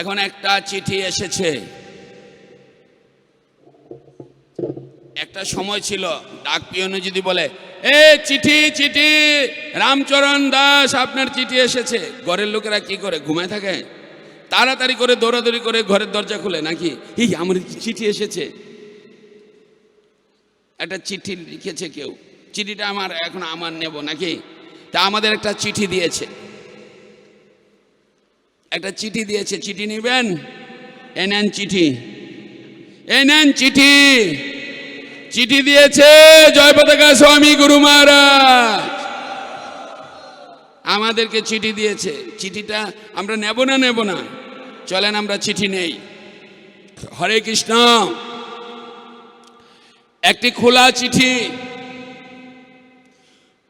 এখন একটা চিঠি এসেছে। একটা সময় ছিল, ডাক পিয়নে যদি বলে, এ চিঠি চিঠি, রামচরণ দাস, আপনার চিঠি এসেছে। ঘরের লোকেরা কি করে, ঘুমায় থাকে? তাড়াতাড়ি করে, দৌড়াদৌড়ি করে ঘরের দরজা খুলে নাকি? এই আমার চিঠি এসেছে। একটা চিঠি লিখেছে কেউ। চিঠিটা আমার, এখন আমার নেব নাকি? তা আমাদের একটা চিঠি দিয়েছে। একটা চিঠি দিয়েছে, চিঠি নেবেন? এ চিঠি। এ নেন চিঠি। চিঠি দিয়েছে জয় পতাকা স্বামী গুরু মহারাজ। আমাদেরকে চিঠি দিয়েছে। চিঠিটা আমরা নেব না নেব না। চলেন, আমরা চিঠি নেই। হরে কৃষ্ণ। একটি খোলা চিঠি।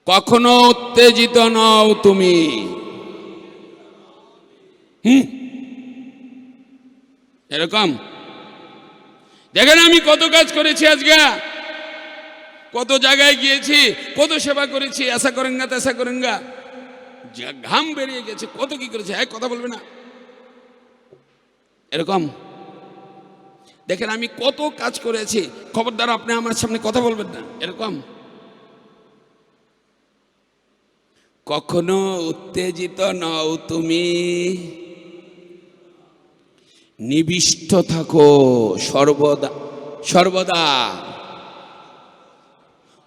কখনো উত্তেজিত নও তুমি। হুম? এরকম? দেখেন আমি কত কাজ করেছি আজকে। কত জায়গায় গিয়েছি, কত সেবা করেছি, আশা করেন করেঙ্গা তেসা করেঙ্গা যা- ঘাম বেরিয়ে গেছে, কত কি করেছে হ্যাঁ কথা বলবে না। এরকম? দেখেন আমি কত কাজ করেছি, খবরদার আপনি আমার সামনে কথা বলবেন না। এরকম? কখনো উত্তেজিত নও তুমি। নিবিষ্ট থাকো সর্বদা সর্বদা।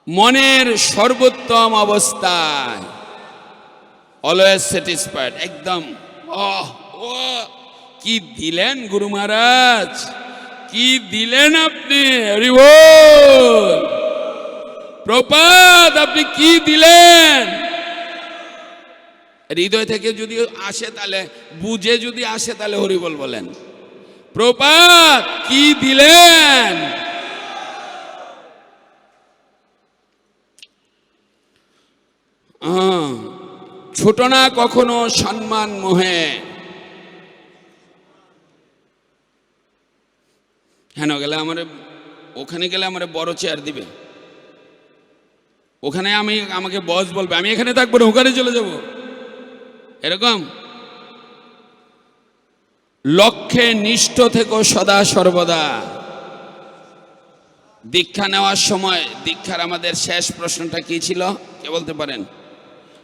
মনের সর্বোত্তম অবস্থায় অলওয়েজ স্যাটিসফাইড একদম ও কি দিলেন গুরু মহারাজ? কি দিলেন আপনি? প্রপাত, আপনি কি দিলেন? হৃদয় থেকে যদি আসে তাহলে, বুঝে যদি আসে তাহলে হরিবল বলেন। প্রপাত, কি দিলেন? ছোট না কখনো সম্মান মোহে। হেন, গেলে আমার, ওখানে গেলে আমার বড় চেয়ার দিবে। ওখানে আমি, আমাকে বস বলবে, আমি এখানে থাকব ওখানে চলে যাব। এরকম? লক্ষ্যে নিষ্ঠ থেকো সদা সর্বদা। দীক্ষা নেওয়ার সময়, দীক্ষার আমাদের শেষ প্রশ্নটা কি ছিল? কে বলতে পারেন?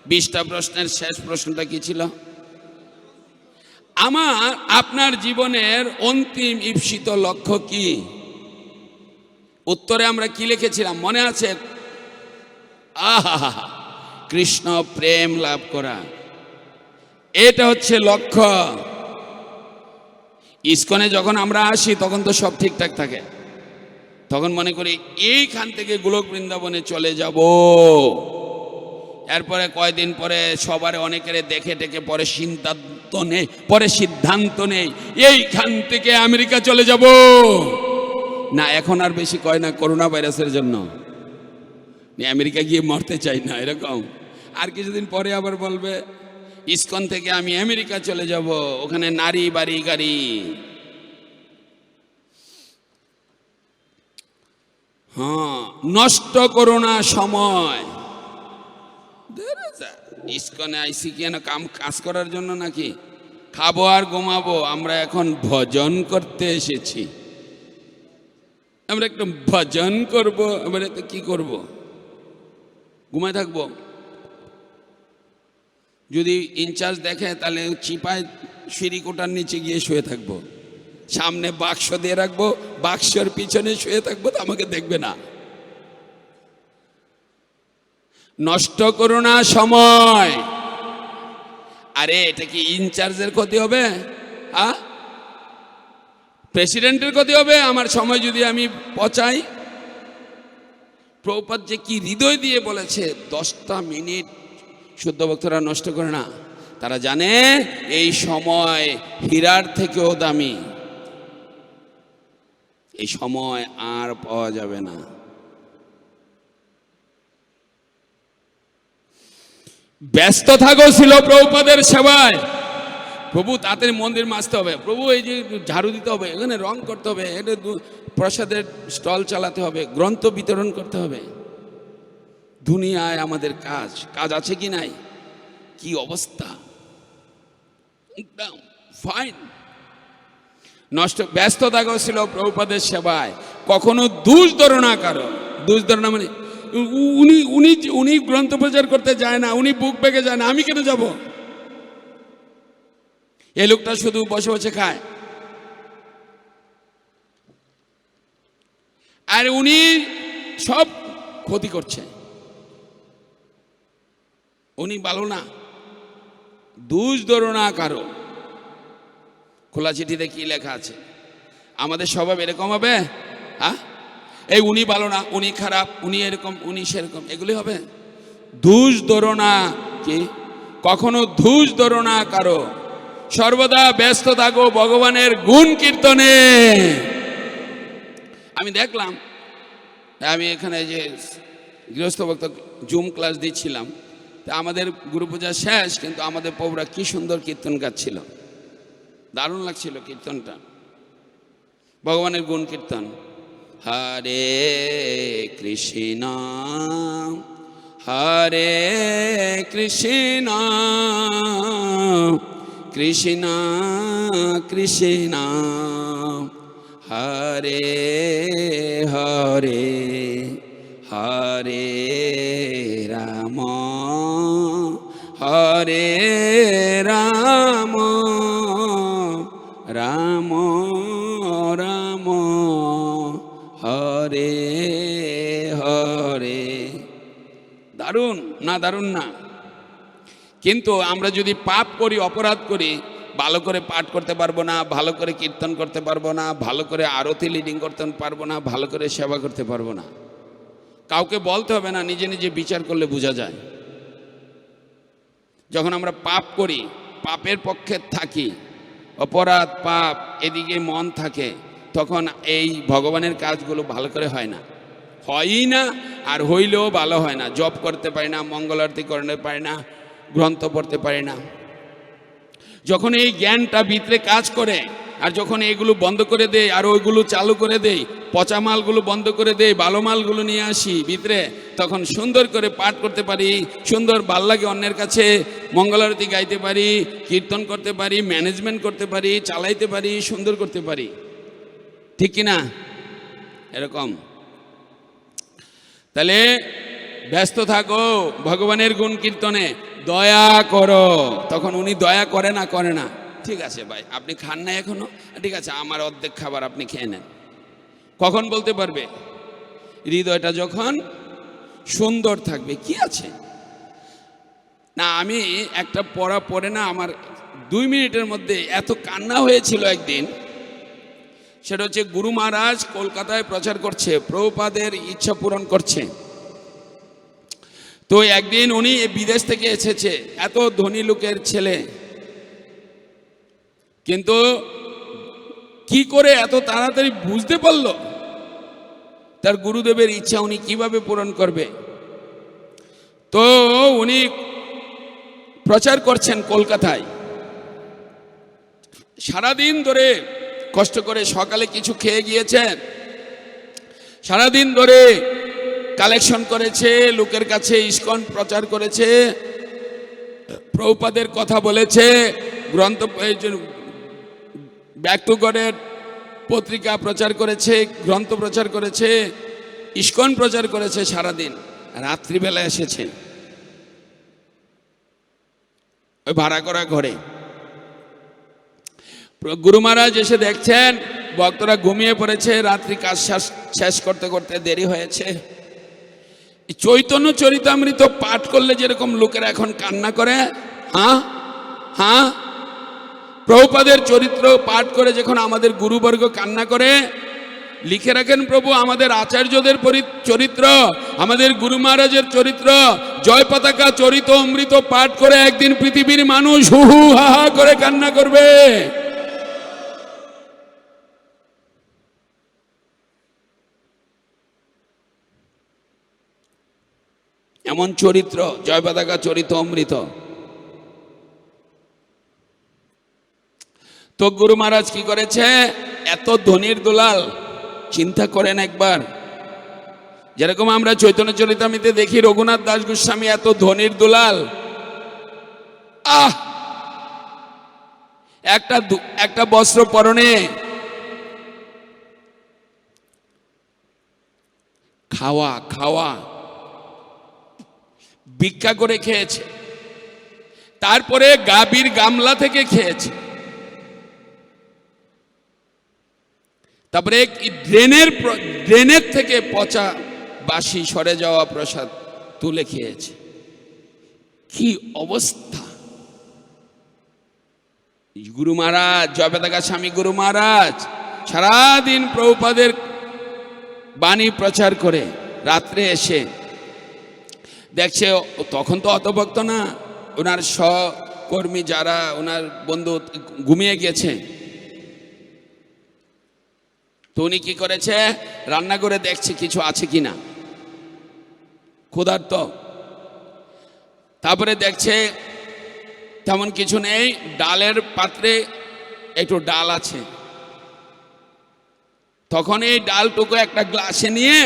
বিশটা প্রশ্নের শেষ প্রশ্নটা কি ছিল? আমার, আপনার জীবনের অন্তিম ঈপ্সিত লক্ষ্য কি? উত্তরে আমরা কি লিখেছিলাম? মনে আছে? আহা কৃষ্ণ প্রেম লাভ করা। এটা হচ্ছে লক্ষ্য। ইস্কনে যখন আমরা আসি, তখন তো সব ঠিকঠাক থাকে। তখন মনে করি, এইখান থেকে গোলক বৃন্দাবনে চলে যাব। এরপরে কয়দিন পরে সবার অনেকের দেখে টেকে, পরে সিদ্ধান্ত নেই পরে সিদ্ধান্ত নেই এইখান থেকে আমেরিকা চলে যাব। না, এখন আর বেশি কয় না, করোনা ভাইরাসের জন্য। নিয়ে আমেরিকা গিয়ে মরতে চাই না, এরকম। আর কিছুদিন পরে আবার বলবে ইসকন থেকে আমি আমেরিকা চলে যাব, ওখানে নারী বাড়ি গাড়ি। হ্যাঁ নষ্ট করো না সময়। যা। আইসি কি না কাম কাজ করার জন্য নাকি? খাব আর ঘুমাবো, আমরা এখন ভজন করতে এসেছি। আমরা একটু ভজন করব, আমরা তো কি করব? ঘুমায় থাকব? যদি ইনচার্জ দেখে, তাহলে চিপায় সিঁড়ি কোটার নিচে গিয়ে শুয়ে থাকব। সামনে বাক্স দিয়ে রাখব, বাক্সর পিছনে শুয়ে থাকব তো আমাকে দেখবে না। নষ্ট করো না সময়। আরে, এটা কি ইনচার্জের ক্ষতি হবে? হ্যাঁ? প্রেসিডেন্টের ক্ষতি হবে? আমার সময় যদি আমি পচাই? প্রপাত যে কি হৃদয় দিয়ে বলেছে, দশটা মিনিট শুদ্ধ ভক্তরা নষ্ট করে না। তারা জানে এই সময় হীরার থেকেও দামি। এই সময় আর পাওয়া যাবে না। ব্যস্ত থাকো ছিল প্রভুপাদের সেবায়। প্রভু তাড়াতাড়ি মন্দির মাজতে হবে। প্রভু এই যে ঝাড়ু দিতে হবে, এখানে রং করতে হবে এটা প্রসাদের স্টল চালাতে হবে, গ্রন্থ বিতরণ করতে হবে। দুনিয়ায় আমাদের কাজ কাজ আছে কি নাই? কি অবস্থা? ফাইন নষ্ট ব্যস্ত থাকো ছিল প্রভুপাদের সেবায়। কখনো দুষ ধরো না কারও। দুষ ধরো না মানে উনি উনি উনি গ্রন্থ প্রচার করতে যায় না, উনি বুক বেগে যায় না, আমি কেন যাব? এই লোকটা শুধু বসে বসে খায়। আর উনি সব ক্ষতি করছে। উনি ভালো না। দুষ ধরো না কারও। খোলা চিঠিতে কি লেখা আছে? আমাদের স্বভাব এরকম হবে? হ্যাঁ? এই উনি ভালো না, উনি খারাপ, উনি এরকম, উনি সেরকম এগুলি হবে? ধূস ধরো না কি? কখনো ধূস ধরো না কারও। সর্বদা ব্যস্ত থাকো ভগবানের গুণ কীর্তনে। আমি দেখলাম, আমি এখানে যে গৃহস্থ ভক্ত জুম ক্লাস দিচ্ছিলাম তা আমাদের গুরু পূজা শেষ, কিন্তু আমাদের পৌরা কি সুন্দর কীর্তন গাচ্ছিল। দারুণ লাগছিল কীর্তনটা। ভগবানের গুণ কীর্তন। হরে কৃষ্ণ হরে কৃষ্ণ কৃষ্ণ কৃষ্ণ, হরে হরে। হরে রাম রাম রাম, হরে হরে। দারুণ না দারুণ না? কিন্তু আমরা যদি পাপ করি, অপরাধ করি, ভালো করে পাঠ করতে পারব না, ভালো করে কীর্তন করতে পারব না, ভালো করে আরতি লিডিং করতে পারব না, ভালো করে সেবা করতে পারব না। কাউকে বলতে হবে না, নিজে নিজে বিচার করলে বোঝা যায়। যখন আমরা পাপ করি, পাপের পক্ষে থাকি, অপরাধ, পাপ এদিকে মন থাকে, তখন এই ভগবানের কাজগুলো ভালো করে হয় না। হয়ই না, আর হইলেও ভালো হয় না। জব করতে পারি না, মঙ্গল আরতি করতে পারি না, গ্রন্থ পড়তে পারি না। যখন এই জ্ঞানটা ভিতরে কাজ করে আর যখন এগুলো বন্ধ করে দেয় আর ওইগুলো চালু করে দেই, পচা মালগুলো বন্ধ করে দেই ভালো মালগুলো নিয়ে আসি ভিতরে, তখন সুন্দর করে পাঠ করতে পারি, সুন্দর ভালো লাগে অন্যের কাছে মঙ্গলারতি গাইতে পারি, কীর্তন করতে পারি ম্যানেজমেন্ট করতে পারি, চালাইতে পারি, সুন্দর করতে পারি। ঠিক কি না এরকম। তাহলে ব্যস্ত থাকো, ভগবানের গুণ কীর্তনে, দয়া করো। তখন উনি দয়া করে না করে না। ঠিক আছে ভাই, আপনি খান না এখনও? ঠিক আছে, আমার অর্ধেক খাবার আপনি খেয়ে নেন। কখন বলতে পারবে? হৃদয়টা যখন সুন্দর থাকবে, কি আছে? না, আমি একটা পড়া পড়ে না, আমার দুই মিনিটের মধ্যে এত কান্না হয়েছিল একদিন। সেটা হচ্ছে গুরু মহারাজ কলকাতায় প্রচার করছে, প্রভুপাদের ইচ্ছা পূরণ করছে। তো একদিন উনি বিদেশ থেকে এসেছে, এত ধনী লোকের ছেলে কিন্তু কি করে এত তাড়াতাড়ি বুঝতে পারল? তার গুরুদেবের ইচ্ছা উনি কীভাবে পূরণ করবে? তো উনি প্রচার করছেন কলকাতায়। সারাদিন ধরে কষ্ট করে সকালে কিছু খেয়ে গিয়েছেন সারাদিন ধরে কালেকশন করেছে, লোকের কাছে ইস্কন প্রচার করেছে, প্রভুপাদের কথা বলেছে, গ্রন্থ এই যে ব্যাক টু গডের পত্রিকা প্রচার করেছে, গ্রন্থ প্রচার করেছে, ইস্কন প্রচার করেছে সারাদিন। রাত্রিবেলা এসেছে। ওই ভাড়া করা ঘরে। গুরু মহারাজ এসে দেখছেন, ভক্তরা ঘুমিয়ে পড়েছে, রাত্রি কাজ শেষ করতে করতে দেরি হয়েছে। চৈতন্য চরিতামৃত পাঠ করলে যেরকম লোকেরা এখন কান্না করে হ্যাঁ হ্যাঁ প্রভুপাদের চরিত্র পাঠ করে যখন আমাদের গুরুবর্গ কান্না করে, লিখে রাখেন, প্রভু, আমাদের আচার্যদের চরিত্র, আমাদের গুরু মহারাজের চরিত্র, জয় পতাকা চরিত অমৃত পাঠ করে একদিন পৃথিবীর মানুষ হু হু হা হা করে কান্না করবে। এমন চরিত্র, জয় পতাকা চরিত অমৃত তো গুরু মহারাজ কি করেছে? এত ধনির দুলাল, চিন্তা করেন একবার। যেরকম আমরা চৈতন্য চরিতামিতে দেখি, রঘুনাথ দাস গোস্বামী এত ধনির দুলাল। আহ! একটা একটা বস্ত্র পরনে খাওয়া খাওয়া, ভিক্ষা করে খেয়েছে। তারপরে গাবির গামলা থেকে খেয়েছে। তারপরে ড্রেনের ড্রেনের থেকে পচা বাসি সরে যাওয়া প্রসাদ তুলে খেয়েছে। কি অবস্থা? গুরু মহারাজ, জয়পতাকা স্বামী গুরু মহারাজ, সারাদিন প্রভুপাদের বাণী প্রচার করে রাত্রে এসে দেখছে তখন তো অত ভক্ত না, ওনার সহকর্মী যারা, ওনার বন্ধু ঘুমিয়ে গেছে তো উনি কি করেছে? রান্না করে দেখছে কিছু আছে কিনা। ক্ষুধার্ত। তারপরে দেখছে তেমন কিছু নেই, ডালের পাত্রে একটু ডাল আছে। তখন এই ডালটুকু একটা গ্লাসে নিয়ে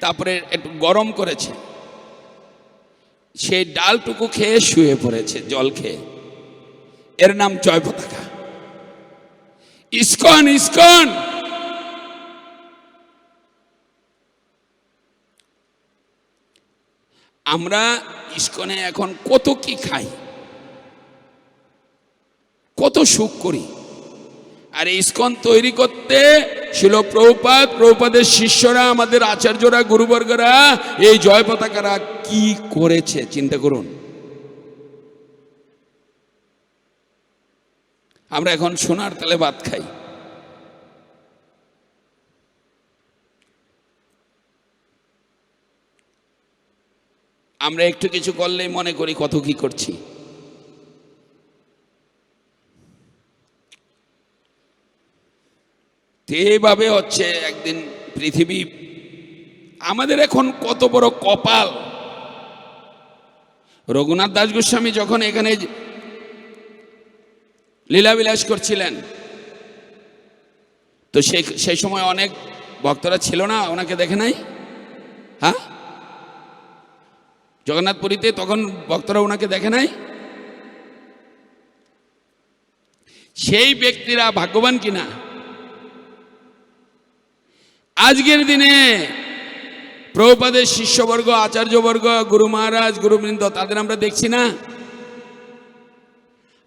তারপরে একটু গরম করেছে। সেই ডালটুকু খেয়ে শুয়ে পড়েছে, জল খেয়ে। এর নাম জয় পতাকা। ISKCON ISKCON! আমরা ইস্কনে এখন কত কি খাই? কত সুখ করি? আর ইস্কন তৈরি করতে ছিল প্রভুপাত প্রভুপাদের শিষ্যরা, আমাদের আচার্যরা, গুরুবর্গরা এই জয় পতাকারা কি করেছে, চিন্তা করুন। আমরা এখন সোনার তালে ভাত খাই। আমরা একটু কিছু করলেই মনে করি কত কি করছি। এইভাবে হচ্ছে একদিন পৃথিবী, আমাদের এখন কত বড় কপাল। রঘুনাথ দাস গোস্বামী যখন এখানে লীলাবিলাস করছিলেন, তো সেই সেই সময় অনেক ভক্তরা ছিল না, ওনাকে দেখে নাই? হ্যাঁ? জগন্নাথপুরীতে তখন ভক্তরা ওনাকে দেখে নাই। সেই ব্যক্তিরা ভাগ্যবান কিনা? আজকের দিনে প্রভুপাদের শিষ্যবর্গ, আচার্যবর্গ, গুরু মহারাজ, গুরুবৃন্দ, তাদের আমরা দেখছি না।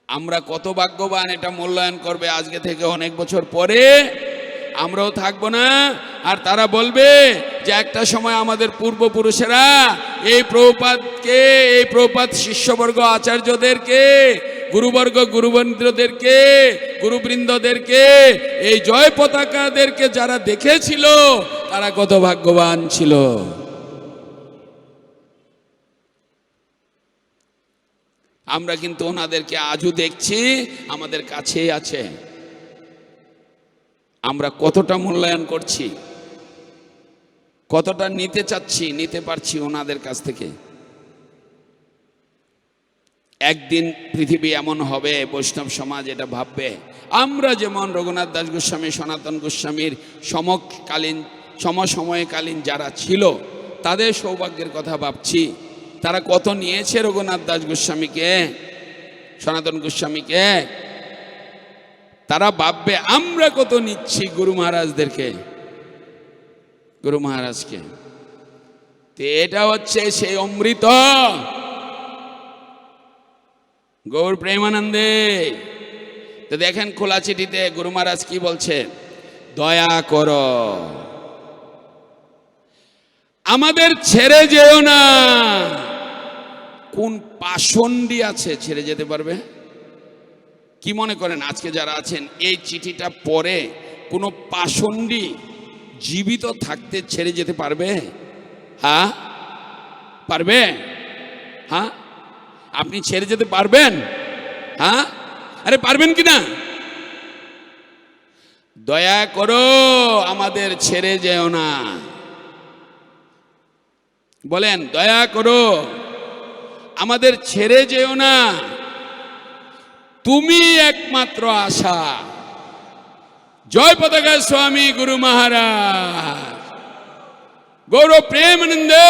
আমরা কত ভাগ্যবান এটা মূল্যায়ন করবে আজকে থেকে অনেক বছর পরে। আমরাও থাকব না। আর তারা বলবে যে একটা সময় আমাদের পূর্বপুরুষেরা এই প্রভুপাতকে এই প্রভুপাত শিষ্যবর্গ আচার্যদেরকে, গুরুবর্গ গুরুবন্দ্রদেরকে, গুরুবৃন্দদেরকে, এই জয় পতাকাদেরকে যারা দেখেছিল, তারা কত ভাগ্যবান ছিল। আমরা কিন্তু ওনাদেরকে আজও দেখছি, আমাদের কাছেই আছে। আমরা কতটা মূল্যায়ন করছি? কতটা নিতে চাচ্ছি, নিতে পারছি ওনাদের কাছ থেকে? একদিন পৃথিবী এমন হবে, বৈষ্ণব সমাজ এটা ভাববে। আমরা যেমন রঘুনাথ দাস গোস্বামী, সনাতন গোস্বামীর সমকালীন, সমসময়কালীন যারা ছিল, তাদের সৌভাগ্যের কথা ভাবছি। তারা কত নিয়েছে রঘুনাথ দাস গোস্বামীকে? সনাতন গোস্বামীকে? তারা ভাববে, আমরা কত নিচ্ছি গুরু মহারাজদেরকে? গুরু মহারাজকে। তো এটা হচ্ছে সেই অমৃত। গৌর প্রেমানন্দে। তো দেখেন খোলা চিঠিতে গুরু মহারাজ কি বলছে? দয়া কর। আমাদের ছেড়ে যেও না। কোন পাষণ্ডি আছে ছেড়ে যেতে পারবে? কি মনে করেন? আজকে যারা আছেন, এই চিঠিটা পরে কোনো পাষণ্ডি জীবিত থাকতে ছেড়ে যেতে পারবে? হ্যাঁ? পারবে? হ্যাঁ? আপনি ছেড়ে যেতে পারবেন? হ্যাঁ? আরে পারবেন কি না? দয়া করো আমাদের ছেড়ে যেও না। বলেন, দয়া করো, আমাদের ছেড়ে যেও না। তুমি একমাত্র আশা। জয় পতাকা স্বামী গুরু মহারাজ। গৌরব প্রেমানন্দে